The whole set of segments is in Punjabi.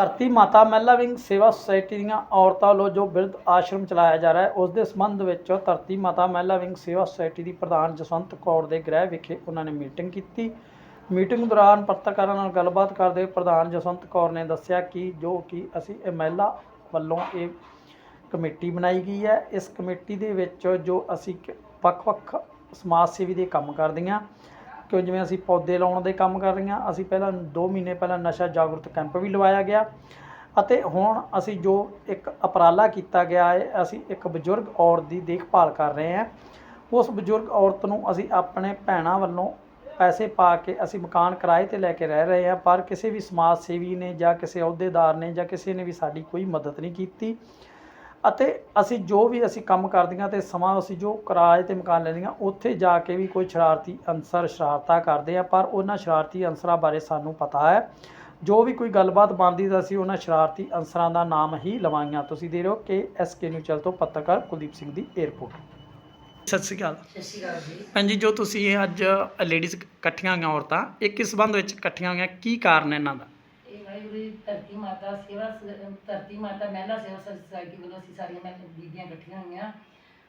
ਧਰਤੀ ਮਾਤਾ ਮਹਿਲਾ ਵਿੰਗ ਸੇਵਾ ਸੁਸਾਇਟੀ ਦੀਆਂ ਔਰਤਾਂ ਵੱਲੋਂ ਜੋ ਬਿਰਧ ਆਸ਼ਰਮ ਚਲਾਇਆ ਜਾ ਰਿਹਾ ਹੈ, ਉਸ ਦੇ ਸੰਬੰਧ ਵਿੱਚ ਧਰਤੀ ਮਾਤਾ ਮਹਿਲਾ ਵਿੰਗ ਸੇਵਾ ਸੁਸਾਇਟੀ ਦੀ ਪ੍ਰਧਾਨ ਜਸਵੰਤ ਕੌਰ ਦੇ ਗ੍ਰਹਿ ਵਿਖੇ ਉਹਨਾਂ ਨੇ ਮੀਟਿੰਗ ਕੀਤੀ। ਮੀਟਿੰਗ ਦੌਰਾਨ ਪੱਤਰਕਾਰਾਂ ਨਾਲ ਗੱਲਬਾਤ ਕਰਦੇ ਹੋਏ ਪ੍ਰਧਾਨ ਜਸਵੰਤ ਕੌਰ ਨੇ ਦੱਸਿਆ ਕਿ ਜੋ ਕਿ ਅਸੀਂ ਇਹ ਮਹਿਲਾ ਵੱਲੋਂ ਇਹ ਕਮੇਟੀ ਬਣਾਈ ਗਈ ਹੈ, ਇਸ ਕਮੇਟੀ ਦੇ ਵਿੱਚ ਜੋ ਅਸੀਂ ਵੱਖ-ਵੱਖ ਸਮਾਜ ਸੇਵੀ ਦੇ ਕੰਮ ਕਰਦੀਆਂ। ਕਿਉਂ? ਜਿਵੇਂ ਅਸੀਂ ਪੌਦੇ ਲਾਉਣ ਦੇ ਕੰਮ ਕਰ ਰਹੀਆਂ ਅਸੀਂ ਪਹਿਲਾਂ 2 ਮਹੀਨੇ ਪਹਿਲਾਂ ਨਸ਼ਾ ਜਾਗਰੂਕ ਕੈਂਪ ਵੀ ਲਵਾਇਆ ਗਿਆ ਅਤੇ ਹੁਣ ਅਸੀਂ ਜੋ ਇੱਕ ਉਪਰਾਲਾ ਕੀਤਾ ਗਿਆ ਹੈ, ਅਸੀਂ ਇੱਕ ਬਜ਼ੁਰਗ ਔਰਤ ਦੀ ਦੇਖਭਾਲ ਕਰ ਰਹੇ ਹਾਂ। ਉਸ ਬਜ਼ੁਰਗ ਔਰਤ ਨੂੰ ਅਸੀਂ ਆਪਣੇ ਭੈਣਾਂ ਵੱਲੋਂ ਪੈਸੇ ਪਾ ਕੇ ਅਸੀਂ ਮਕਾਨ ਕਿਰਾਏ ਤੇ ਲੈ ਕੇ ਰਹਿ ਰਹੇ ਹਾਂ, ਪਰ ਕਿਸੇ ਵੀ ਸਮਾਜ ਸੇਵੀ ਨੇ ਜਾਂ ਕਿਸੇ ਅਹੁਦੇਦਾਰ ਨੇ ਜਾਂ ਕਿਸੇ ਨੇ ਵੀ ਸਾਡੀ ਕੋਈ ਮਦਦ ਨਹੀਂ ਕੀਤੀ। ਅਤੇ ਅਸੀਂ ਜੋ ਵੀ ਅਸੀਂ ਕੰਮ ਕਰਦੀਆਂ ਤੇ ਸਮਾਂ ਅਸੀਂ ਜੋ ਕਿਰਾਏ ਤੇ ਮਕਾਨ ਲੈਂਦੀਆਂ ਉੱਥੇ ਜਾ ਕੇ ਵੀ ਕੋਈ ਸ਼ਰਾਰਤੀ ਅਨਸਰ ਸ਼ਰਾਰਤਾਂ ਕਰਦੇ ਆ ਪਰ ਉਹਨਾਂ ਸ਼ਰਾਰਤੀ ਅਨਸਰਾਂ ਬਾਰੇ ਸਾਨੂੰ ਪਤਾ ਹੈ। ਜੋ ਵੀ ਕੋਈ ਗੱਲਬਾਤ ਬਣਦੀ ਤਾਂ ਅਸੀਂ ਉਹਨਾਂ ਸ਼ਰਾਰਤੀ ਅਨਸਰਾਂ ਦਾ ਨਾਮ ਹੀ ਲਵਾਈਆਂ। ਤੁਸੀਂ ਦੇ ਰਹੇ ਹੋ ਕਿ ਐਸਕੇ ਨਿਊਜ਼ ਚੈਨਲ ਤੋਂ ਪੱਤਰਕਾਰ ਕੁਲਦੀਪ ਸਿੰਘ ਦੀ 에ਅਰਪੋਰਟ ਸਤਿ ਸ਼੍ਰੀ ਅਕਾਲ। ਸਤਿ ਸ਼੍ਰੀ ਅਕਾਲ ਜੀ। ਭੈਣ ਜੀ ਤੁਸੀਂ ਇਹ ਅੱਜ ਲੇਡੀਜ਼ ਇਕੱਠੀਆਂ ਹੋਈਆਂ ਔਰਤਾਂ ਇਹ ਕਿਸ ਸੰਬੰਧ ਵਿੱਚ ਇਕੱਠੀਆਂ ਹੋਈਆਂ ਕੀ ਕਾਰਨ ਹੈ ਇਹਨਾਂ ਦਾ? ਵਾਹਿਗੁਰੂ ਜੀ ਧਰਤੀ ਮਾਤਾ ਸੇਵਾ ਸ- ਧਰਤੀ ਮਾਤਾ ਮਹਿਲਾ ਸੇਵਾ ਸੁਸਾਇਟੀ ਵੱਲੋਂ ਅਸੀਂ ਸਾਰੀਆਂ ਮਹਿਲਾ ਬੀਬੀਆਂ ਇਕੱਠੀਆਂ ਹੋਈਆਂ।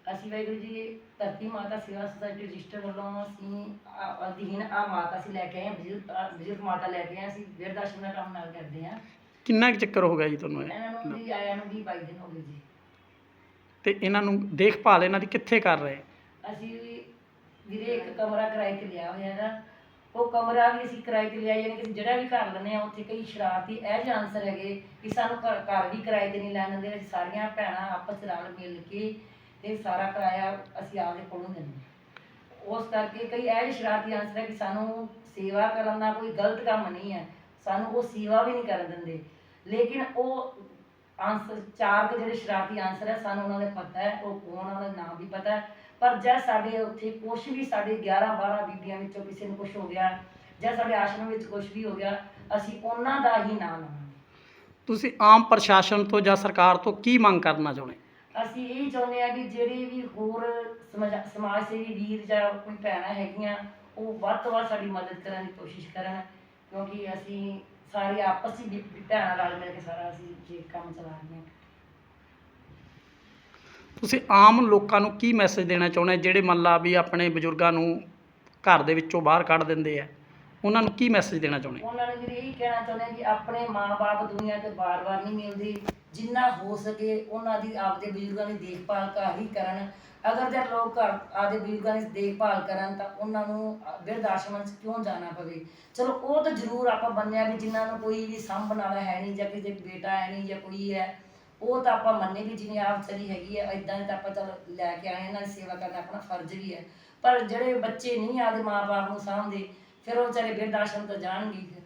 ਅਸੀਂ ਵਾਹਿਗੁਰੂ ਜੀ ਧਰਤੀ ਮਾਤਾ ਸੇਵਾ ਸੁਸਾਇਟੀ ਰਜਿਸਟਰ ਵੱਲੋਂ ਅਸੀਂ ਆ- ਅਧੀਨ ਆ ਮਾਤਾ ਅਸੀਂ ਲੈ ਕੇ ਆਏ ਹਾਂ ਬਜ਼ੁਰਗ ਮਾਤਾ ਲੈ ਕੇ ਆਏ ਹਾਂ। ਅਸੀਂ ਬਿਰਧ ਆਸ਼ਰਮ ਦਾ ਕੰਮ ਨਾਲ ਕਰਦੇ ਹਾਂ। ਕਿੰਨਾ ਕੁ ਚੱਕਰ ਹੋ ਗਿਆ ਜੀ ਤੁਹਾਨੂੰ ਇਹ? ਇਹਨਾਂ ਨੂੰ ਵੀ ਆਇਆ ਨੂੰ ਵੀ 22 ਦਿਨ ਹੋ ਗਏ ਜੀ। ਤੇ ਇਹਨਾਂ ਨੂੰ ਦੇਖਭਾਲ ਇਹਨਾਂ ਦੀ ਕਿੱਥੇ ਕਰ ਰਹੇ? ਅਸੀਂ ਵੀਰੇ ਇੱਕ ਕਮਰਾ ਕਿਰਾਏ ਤੇ ਲਿਆ ਹੋਇਆ ਹੈਗਾ ਉਹ ਕਮਰਾ ਵੀ ਅਸੀਂ ਕਿਰਾਏ ਤੇ ਲਿਆ ਯਾਨੀ ਕਿ ਜਿਹੜਾ ਵੀ ਘਰ ਲੈਂਦੇ ਆ ਉੱਥੇ ਕਈ ਸ਼ਰਾਰਤੀ ਇਹ ਜਿਹੇ ਹੈਗੇ ਕਿ ਸਾਨੂੰ ਘਰ ਘਰ ਵੀ ਕਿਰਾਏ ਤੇ ਨਹੀਂ ਲੈਣ ਦਿੰਦੇ, ਅਸੀਂ ਸਾਰੀਆਂ ਭੈਣਾਂ ਆਪਸ 'ਚ ਮਿਲ ਕੇ ਤੇ ਸਾਰਾ ਕਿਰਾਇਆ ਅਸੀਂ ਆਪਦੇ ਕੋਲੋਂ ਦਿੰਦੇ ਉਸ ਕਰਕੇ ਕਈ ਇਹ ਸ਼ਰਾਰਤੀ ਅਨਸਰ ਹੈ ਕਿ ਸਾਨੂੰ ਸੇਵਾ ਕਰਨ ਦਾ ਕੋਈ ਗਲਤ ਕੰਮ ਨਹੀਂ ਹੈ, ਸਾਨੂੰ ਉਹ ਸੇਵਾ ਵੀ ਨਹੀਂ ਕਰਨ ਦਿੰਦੇ। ਲੇਕਿਨ ਉਹ ਆਨਸਰ ਚਾਰ ਕੁ ਜਿਹੜੇ ਸ਼ਰਾਰਤੀ ਆਨਸਰ ਹੈ, ਸਾਨੂੰ ਉਹਨਾਂ ਦਾ ਪਤਾ ਹੈ, ਉਹ ਕੌਣ ਉਹਨਾਂ ਦਾ ਨਾਮ ਵੀ ਪਤਾ ਹੈ। ਪਰ ਜਦ ਸਾਡੇ ਉੱਥੇ ਕੁਛ ਵੀ ਸਾਡੇ 11 12 ਬੀਬੀਆਂ ਵਿੱਚੋਂ ਕਿਸੇ ਨੂੰ ਕੁਛ ਹੋ ਗਿਆ ਜਾਂ ਸਾਡੇ ਆਸ਼ਰਮ ਵਿੱਚ ਕੁਛ ਵੀ ਹੋ ਗਿਆ ਅਸੀਂ ਉਹਨਾਂ ਦਾ ਹੀ ਨਾਮ ਲਵਾਂਗੇ। ਤੁਸੀਂ ਆਮ ਪ੍ਰਸ਼ਾਸਨ ਤੋਂ ਜਾਂ ਸਰਕਾਰ ਤੋਂ ਕੀ ਮੰਗ ਕਰਨਾ ਚਾਹੁੰਦੇ? ਅਸੀਂ ਇਹ ਚਾਹੁੰਦੇ ਆ ਵੀ ਜਿਹੜੇ ਵੀ ਹੋਰ ਸਮਾਜ- ਸੇਵੀ ਵੀਰ ਜਾਂ ਕੋਈ ਭੈਣਾਂ ਹੈਗੀਆਂ ਉਹ ਵੱਧ ਤੋਂ ਵੱਧ ਸਾਡੀ ਮਦਦ ਕਰਨ ਦੀ ਕੋਸ਼ਿਸ਼ ਕਰਨ ਕਿਉਂਕਿ ਅਸੀਂ ਸਾਰੇ ਆਪਸ ਵਿੱਚ ਭੈਣਾਂ ਰਲ ਮਿਲ ਕੇ ਸਾਰਾ ਅਸੀਂ ਜੇ ਕੰਮ ਚਲਾ ਰਹੀਆਂ। ਤੁਸੀਂ ਆਮ ਲੋਕਾਂ ਨੂੰ ਕੀ ਮੈਸੇਜ ਦੇਣਾ ਚਾਹੁੰਦੇ ਜਿਹੜੇ ਮੰਨ ਲਾ ਵੀ ਆਪਣੇ ਬਜ਼ੁਰਗਾਂ ਨੂੰ ਘਰ ਦੇ ਵਿੱਚੋਂ ਬਾਹਰ ਕੱਢ ਦਿੰਦੇ ਆ, ਉਹਨਾਂ ਨੂੰ ਕੀ ਮੈਸੇਜ ਦੇਣਾ ਚਾਹੁੰਦੇ ਉਹਨਾਂ ਨੂੰ ਵੀਰੇ ਇਹ ਕਹਿਣਾ ਚਾਹੁੰਦੇ ਹਾਂ ਆਪਣੇ ਮਾਪੇ ਦੁਨੀਆ ਤੇ ਬਾਰ-ਬਾਰ ਨਹੀਂ ਮਿਲਦੇ, ਜਿੰਨਾ ਹੋ ਸਕੇ ਉਹਨਾਂ ਦੀ ਆਪਦੇ ਬਜ਼ੁਰਗਾਂ ਦੀ ਦੇਖਭਾਲ ਘਰ ਹੀ ਕਰਨ। ਅਗਰ ਜੇ ਲੋਕ ਘਰ ਆਪਦੇ ਬਜ਼ੁਰਗਾਂ ਦੀ ਦੇਖਭਾਲ ਕਰਨ ਤਾਂ ਉਹਨਾਂ ਨੂੰ ਬਿਰਧ ਆਸ਼ਰਮ 'ਚ ਕਿਉਂ ਜਾਣਾ ਪਵੇ? ਚਲੋ, ਉਹ ਤਾਂ ਜ਼ਰੂਰ ਆਪਾਂ ਮੰਨਿਆ ਵੀ ਜਿਨ੍ਹਾਂ ਨੂੰ ਕੋਈ ਵੀ ਸਾਂਭਣ ਵਾਲਾ ਹੈ ਨਹੀਂ ਜਾਂ ਕਿਸੇ ਬੇਟਾ ਹੈ ਨਹੀਂ ਜਾਂ ਕੋਈ ਹੈ ਉਹ ਤਾਂ ਆਪਾਂ ਮੰਨੇ ਵੀ ਜਿਵੇਂ ਆਪ ਚਲੀ ਹੈਗੀ ਹੈ ਇਦਾਂ ਤਾਂ ਆਪਾਂ ਚਲ ਲੈ ਕੇ ਆਏ ਇਹਨਾਂ ਦੀ ਸੇਵਾ ਕਰਨਾ ਆਪਣਾ ਫਰਜ਼ ਵੀ ਹੈ। ਪਰ ਜਿਹੜੇ ਬੱਚੇ ਨਹੀਂ ਆਪਦੇ ਮਾਪੇ ਨੂੰ ਸਾਂਭਦੇ, ਫਿਰ ਉਹ ਵਿਚਾਰੇ ਬਿਰਧ ਆਸ਼ਰਮ ਤੋਂ ਜਾਣਗੇ